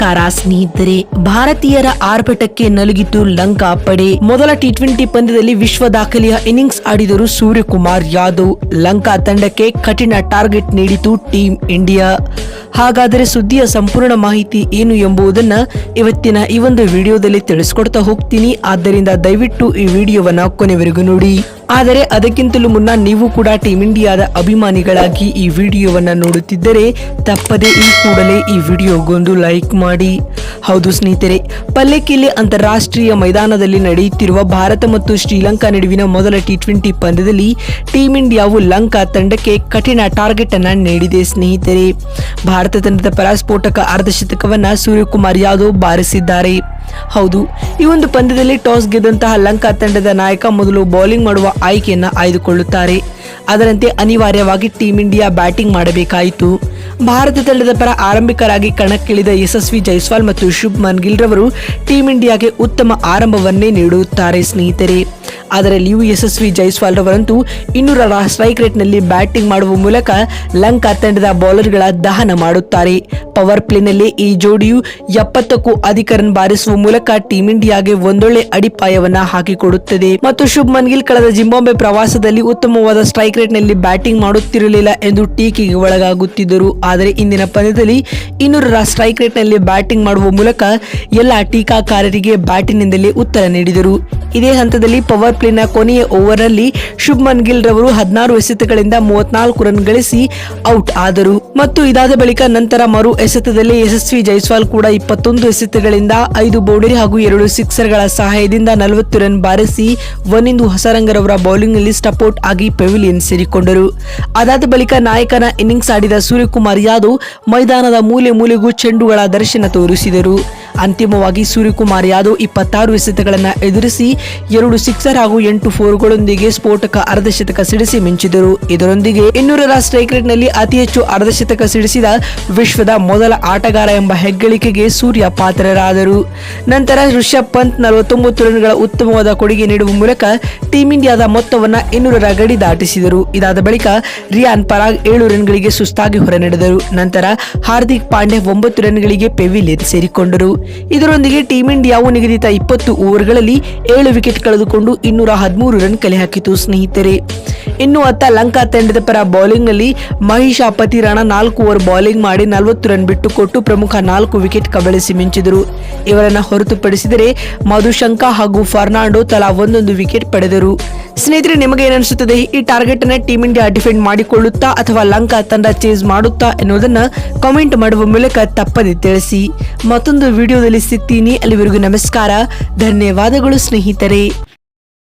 ನಮಸ್ಕಾರ ಸ್ನೇಹಿತರೆ, ಭಾರತೀಯರ ಆರ್ಭಟಕ್ಕೆ ನಲುಗಿತು ಲಂಕಾ ಪಡೆ. ಮೊದಲ ಟಿ ಟ್ವೆಂಟಿ ಪಂದ್ಯದಲ್ಲಿ ವಿಶ್ವ ದಾಖಲೆಯ ಇನ್ನಿಂಗ್ಸ್ ಆಡಿದರು ಸೂರ್ಯಕುಮಾರ್ ಯಾದವ್. ಲಂಕಾ ತಂಡಕ್ಕೆ ಕಠಿಣ ಟಾರ್ಗೆಟ್ ನೀಡಿತು ಟೀಂ ಇಂಡಿಯಾ. ಹಾಗಾದರೆ ಸುದ್ದಿಯ ಸಂಪೂರ್ಣ ಮಾಹಿತಿ ಏನು ಎಂಬುದನ್ನ ಇವತ್ತಿನ ಈ ಒಂದು ವಿಡಿಯೋದಲ್ಲಿ ತಿಳಿಸ್ಕೊಡ್ತಾ ಹೋಗ್ತೀನಿ. ಆದ್ದರಿಂದ ದಯವಿಟ್ಟು ಈ ವಿಡಿಯೋವನ್ನು ಕೊನೆವರೆಗೂ ನೋಡಿ. ಆದರೆ ಅದಕ್ಕಿಂತಲೂ ಮುನ್ನ ನೀವು ಕೂಡ ಟೀಮ್ ಇಂಡಿಯಾದ ಅಭಿಮಾನಿಗಳಾಗಿ ಈ ವಿಡಿಯೋವನ್ನ ನೋಡುತ್ತಿದ್ದರೆ ತಪ್ಪದೆ ಈ ಕೂಡಲೇ ಈ ವಿಡಿಯೋಗೊಂದು ಲೈಕ್ ಮಾಡಿ. ಹೌದು ಸ್ನೇಹಿತರೆ ಪಲ್ಲೆಕಿಲೆ ಅಂತಾರಾಷ್ಟ್ರೀಯ ಮೈದಾನದಲ್ಲಿ ನಡೆಯುತ್ತಿರುವ ಭಾರತ ಮತ್ತು ಶ್ರೀಲಂಕಾ ನಡುವಿನ ಮೊದಲ ಟಿ ಟ್ವೆಂಟಿ ಪಂದ್ಯದಲ್ಲಿ ಟೀಂ ಇಂಡಿಯಾವು ಲಂಕಾ ತಂಡಕ್ಕೆ ಕಠಿಣ ಟಾರ್ಗೆಟ್ ಅನ್ನ ನೀಡಿದೆ ಸ್ನೇಹಿತರೆ. ಭಾರತ ತಂಡದ ಪರ ಸ್ಫೋಟಕ ಅರ್ಧಶತಕವನ್ನ ಸೂರ್ಯಕುಮಾರ್ ಯಾದವ್ ಬಾರಿಸಿದ್ದಾರೆ. ಹೌದು, ಈ ಒಂದು ಪಂದ್ಯದಲ್ಲಿ ಟಾಸ್ ಗೆದ್ದಂತಹ ಲಂಕಾ ತಂಡದ ನಾಯಕ ಮೊದಲು ಬೌಲಿಂಗ್ ಮಾಡುವ ಆಯ್ಕೆಯನ್ನು ಆಯ್ದುಕೊಳ್ಳುತ್ತಾರೆ. ಅದರಂತೆ ಅನಿವಾರ್ಯವಾಗಿ ಟೀಂ ಇಂಡಿಯಾ ಬ್ಯಾಟಿಂಗ್ ಮಾಡಬೇಕಾಯಿತು. ಭಾರತ ತಂಡದ ಪರ ಆರಂಭಿಕರಾಗಿ ಕಣಕ್ಕಿಳಿದ ಯಶಸ್ವಿ ಜೈಸ್ವಾಲ್ ಮತ್ತು ಶುಭ್ಮನ್ ಗಿಲ್ ರವರು ಟೀಂ ಇಂಡಿಯಾಗೆ ಉತ್ತಮ ಆರಂಭವನ್ನೇ ನೀಡುತ್ತಾರೆ ಸ್ನೇಹಿತರೆ. ಅದರಲ್ಲಿಯೂ ಯಶಸ್ವಿ ಜೈಸ್ವಾಲ್ ರವರಂತೂ ಇನ್ನೂರರ ಸ್ಟ್ರೈಕ್ ರೇಟ್ನಲ್ಲಿ ಬ್ಯಾಟಿಂಗ್ ಮಾಡುವ ಮೂಲಕ ಲಂಕಾ ತಂಡದ ಬೌಲರ್ಗಳ ದಹನ ಮಾಡುತ್ತಾರೆ. ಪವರ್ ಪ್ಲೇನಲ್ಲಿ ಈ ಜೋಡಿಯು ಎಪ್ಪತ್ತಕ್ಕೂ ಅಧಿಕ ರನ್ ಬಾರಿಸುವ ಮೂಲಕ ಟೀಂ ಇಂಡಿಯಾಗೆ ಒಂದೊಳ್ಳೆ ಅಡಿಪಾಯವನ್ನ ಹಾಕಿಕೊಡುತ್ತದೆ. ಮತ್ತು ಶುಭ್ಮನ್ ಗಿಲ್ ಕಳೆದ ಜಿಂಬಾಂಬೆ ಪ್ರವಾಸದಲ್ಲಿ ಉತ್ತಮವಾದ ಸ್ಟ್ರೈಕ್ ರೇಟ್ನಲ್ಲಿ ಬ್ಯಾಟಿಂಗ್ ಮಾಡುತ್ತಿರಲಿಲ್ಲ ಎಂದು ಟೀಕೆಗೆ ಒಳಗಾಗುತ್ತಿದ್ದರು. ಆದರೆ ಇಂದಿನ ಪಂದ್ಯದಲ್ಲಿ ಇನ್ನೂರರ ಸ್ಟ್ರೈಕ್ ರೇಟ್ನಲ್ಲಿ ಬ್ಯಾಟಿಂಗ್ ಮಾಡುವ ಮೂಲಕ ಎಲ್ಲ ಟೀಕಾಕಾರರಿಗೆ ಬ್ಯಾಟಿನಿಂದಲೇ ಉತ್ತರ ನೀಡಿದರು. ಇದೇ ಹಂತದಲ್ಲಿ ಪವರ್ ಪ್ಲೇನ ಕೊನೆಯ ಓವರ್ನಲ್ಲಿ ಶುಭ್ಮನ್ ಗಿಲ್ ರವರು ಹದಿನಾರು ಎಸೆತಗಳಿಂದ ಮೂವತ್ನಾಲ್ಕು ರನ್ ಗಳಿಸಿ ಔಟ್ ಆದರು. ಮತ್ತು ಇದಾದ ಬಳಿಕ ನಂತರ ಮರು ಎಸೆತದಲ್ಲಿ ಯಶಸ್ವಿ ಜೈಸ್ವಾಲ್ ಕೂಡ ಇಪ್ಪತ್ತೊಂದು ಎಸೆತಗಳಿಂದ ಐದು ಬೌಂಡರಿ ಹಾಗೂ ಎರಡು ಸಿಕ್ಸರ್ಗಳ ಸಹಾಯದಿಂದ ನಲವತ್ತು ರನ್ ಬಾರಿಸಿ ವನಿಂದು ಹೊಸರಂಗರವರ ಬೌಲಿಂಗ್ನಲ್ಲಿ ಸ್ಟಪೌಟ್ ಆಗಿ ಪೆವಿಲಿಯನ್ ಸೇರಿಕೊಂಡರು. ಅದಾದ ಬಳಿಕ ನಾಯಕನ ಇನ್ನಿಂಗ್ಸ್ ಆಡಿದ ಸೂರ್ಯಕುಮಾರ್ ಯಾದವ್ ಮೈದಾನದ ಮೂಲೆ ಮೂಲೆಗೂ ಚೆಂಡುಗಳ ದರ್ಶನ ತೋರಿಸಿದರು. ಅಂತಿಮವಾಗಿ ಸೂರ್ಯಕುಮಾರ್ ಯಾದವ್ ಇಪ್ಪತ್ತಾರು ಎಸೆತಗಳನ್ನು ಎದುರಿಸಿ ಎರಡು ಸಿಕ್ಸರ್ ಹಾಗೂ ಎಂಟು ಫೋರ್ಗಳೊಂದಿಗೆ ಸ್ಫೋಟಕ ಅರ್ಧಶತಕ ಸಿಡಿಸಿ ಮಿಂಚಿದರು. ಇದರೊಂದಿಗೆ ಇನ್ನೂರರ ಸ್ಟ್ರೈಕ್ ಅತಿ ಹೆಚ್ಚು ಅರ್ಧಶತಕ ಸಿಡಿಸಿದ ವಿಶ್ವದ ಮೊದಲ ಆಟಗಾರ ಎಂಬ ಹೆಗ್ಗಳಿಕೆಗೆ ಸೂರ್ಯ ಪಾತ್ರರಾದರು. ನಂತರ ಋಷಭ್ ಪಂತ್ ನಲವತ್ತೊಂಬತ್ತು ರನ್ಗಳ ಉತ್ತಮವಾದ ಕೊಡುಗೆ ನೀಡುವ ಮೂಲಕ ಟೀಂ ಇಂಡಿಯಾದ ಮೊತ್ತವನ್ನ ಇನ್ನೂರರ ಗಡಿ ದಾಟಿಸಿದರು. ಇದಾದ ಬಳಿಕ ರಿಯಾನ್ ಪರಾಗ್ ಏಳು ರನ್ಗಳಿಗೆ ಸುಸ್ತಾಗಿ ಹೊರನಡೆದರು ನಂತರ ಹಾರ್ದಿಕ್ ಪಾಂಡೆ ಒಂಬತ್ತು ರನ್ಗಳಿಗೆ ಪೆವಿಲಿಯನ್ ಸೇರಿಕೊಂಡರು. ಇದರೊಂದಿಗೆ ಟೀಂ ಇಂಡಿಯಾವು ನಿಗದಿತ ಇಪ್ಪತ್ತು ಓವರ್ಗಳಲ್ಲಿ ಏಳು ವಿಕೆಟ್ ಕಳೆದುಕೊಂಡು ಇನ್ನೂರ ಹದಿಮೂರು ರನ್ ಕಲೆ ಹಾಕಿತು ಸ್ನೇಹಿತರೆ. ಇನ್ನು ಅತ್ತ ಲಂಕಾ ತಂಡದ ಪರ ಬೌಲಿಂಗ್ನಲ್ಲಿ ಮಹೇಶ್ ಅಪತಿ ರಾಣಾ ನಾಲ್ಕು ಓವರ್ ಬೌಲಿಂಗ್ ಮಾಡಿ ನಲವತ್ತು ರನ್ ಬಿಟ್ಟುಕೊಟ್ಟು ಪ್ರಮುಖ ನಾಲ್ಕು ವಿಕೆಟ್ ಕಬಳಿಸಿ ಮಿಂಚಿದರು. ಇವರನ್ನು ಹೊರತುಪಡಿಸಿದರೆ ಮಧುಶಂಕ ಹಾಗೂ ಫರ್ನಾಂಡೋ ತಲಾ ಒಂದೊಂದು ವಿಕೆಟ್ ಪಡೆದರು. ಸ್ನೇಹಿತರೆ, ನಿಮಗೆ ಏನಿಸುತ್ತದೆ ಈ ಟಾರ್ಗೆಟ್ ಅನ್ನ ಟೀಮ್ ಇಂಡಿಯಾ ಡಿಫೆಂಡ್ ಮಾಡಿಕೊಳ್ಳುತ್ತಾ ಅಥವಾ ಲಂಕಾ ತಂಡ ಚೇಸ್ ಮಾಡುತ್ತಾ ಎನ್ನುವುದನ್ನ ಕಾಮೆಂಟ್ ಮಾಡುವ ಮೂಲಕ ತಪ್ಪದೆ ತಿಳಿಸಿ. ಮತ್ತೊಂದು ವಿಡಿಯೋದಲ್ಲಿ ಸಿಗ್ತೀನಿ. ಅಲ್ಲಿವರೆಗೂ ನಮಸ್ಕಾರ. ಧನ್ಯವಾದಗಳು ಸ್ನೇಹಿತರೆ.